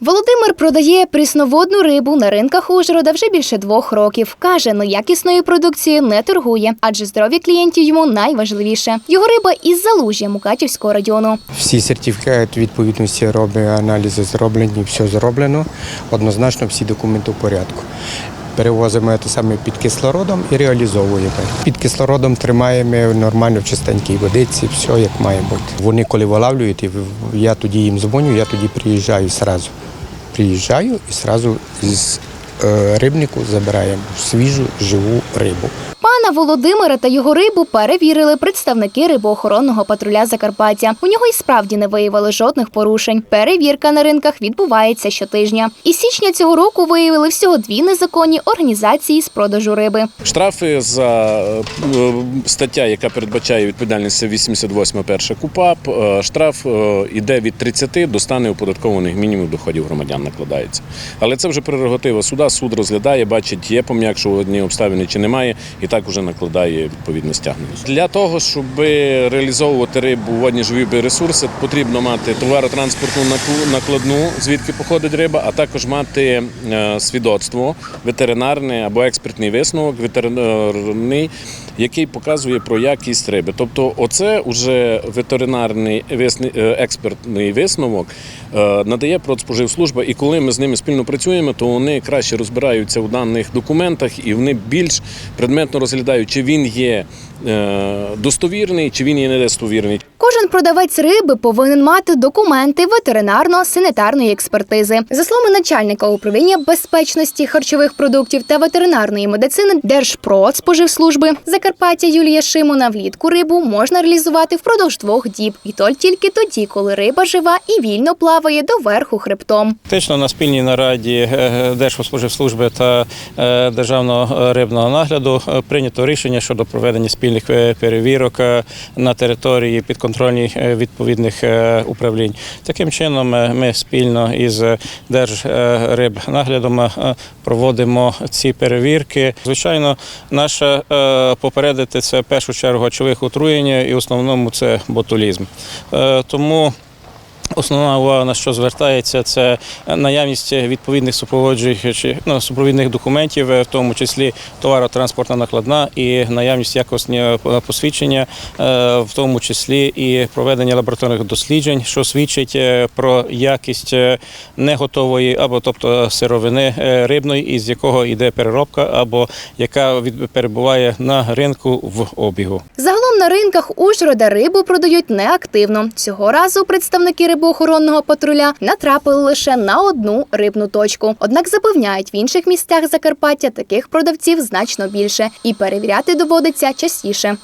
Володимир продає прісноводну рибу на ринках Ужгорода вже більше двох років. Каже, ну якісної продукції не торгує, адже здоров'я клієнтів йому найважливіше. Його риба із залужжя Мукачівського району. Всі сертифікати відповідності робить, аналізи зроблені, все зроблено. Однозначно всі документи в порядку. Перевозимо те саме під кислородом і реалізовуємо. Під кислородом тримаємо нормально в чистенькій водиці, все як має бути. Вони коли вилавлюють, я тоді їм дзвоню, я тоді приїжджаю зразу. Приїжджаю і одразу з е, рибнику забираємо свіжу живу рибу. Пана Володимира та його рибу перевірили представники рибоохоронного патруля Закарпаття. У нього й справді не виявили жодних порушень. Перевірка на ринках відбувається щотижня. Із січня цього року виявили всього дві незаконні організації з продажу риби. Штрафи за е, стаття, яка передбачає відповідальність, це 88 перша КУПАП. Е, Штраф е, іде від 30 до 100 неоподаткованих мінімумів доходів громадян накладається. Але це вже прерогатива суда. Суд розглядає, бачить, є пом'якшувані обставини чи немає, і так вже накладає відповідне стягнення. Для того, щоб реалізовувати рибу водні живі ресурси, потрібно мати товаротранспортну накладну, звідки походить риба, а також мати е, свідоцтво ветеринарне або експертний висновок ветеринарний, який показує про якість риби. Тобто, оце вже ветеринарний е, експертний висновок е, надає Продспоживслужба, і коли ми з ними спільно працюємо, то вони краще розбираються у даних документах і вони більш предметно розглядають, чи він є достовірний, чи він є недостовірний. Кожен продавець риби повинен мати документи ветеринарно-санітарної експертизи. За словами начальника управління безпечності харчових продуктів та ветеринарної медицини Держпродспоживслужби Закарпаття Юлія Шимона влітку рибу можна реалізувати впродовж двох діб, і то тільки тоді, коли риба жива і вільно плаває до верху хребтом. Фактично на спільній нараді е, Держпродспоживслужби та е, Державного рибного нагляду е, прийнято рішення щодо проведення спільних е, перевірок е, на території підконтрольній е, відповідних управлінь. Таким чином, ми спільно із Держрибнаглядом проводимо ці перевірки. Звичайно, наше попередити це в першу чергу очових отруєння і в основному це ботулізм. Тому Основна увага на що звертається, це наявність відповідних супроводжуючих ну, супровідних документів, в тому числі товаротранспортна накладна і наявність якісного посвідчення, е, в тому числі і проведення лабораторних досліджень, що свідчить е, про якість е, неготової або тобто сировини рибної, із якого йде переробка, або яка перебуває на ринку в обігу. Загалом на ринках Ужгорода рибу продають неактивно. Цього разу представники рибоохоронного патруля натрапили лише на одну рибну точку. Однак запевняють, в інших місцях Закарпаття таких продавців значно більше, і перевіряти доводиться частіше.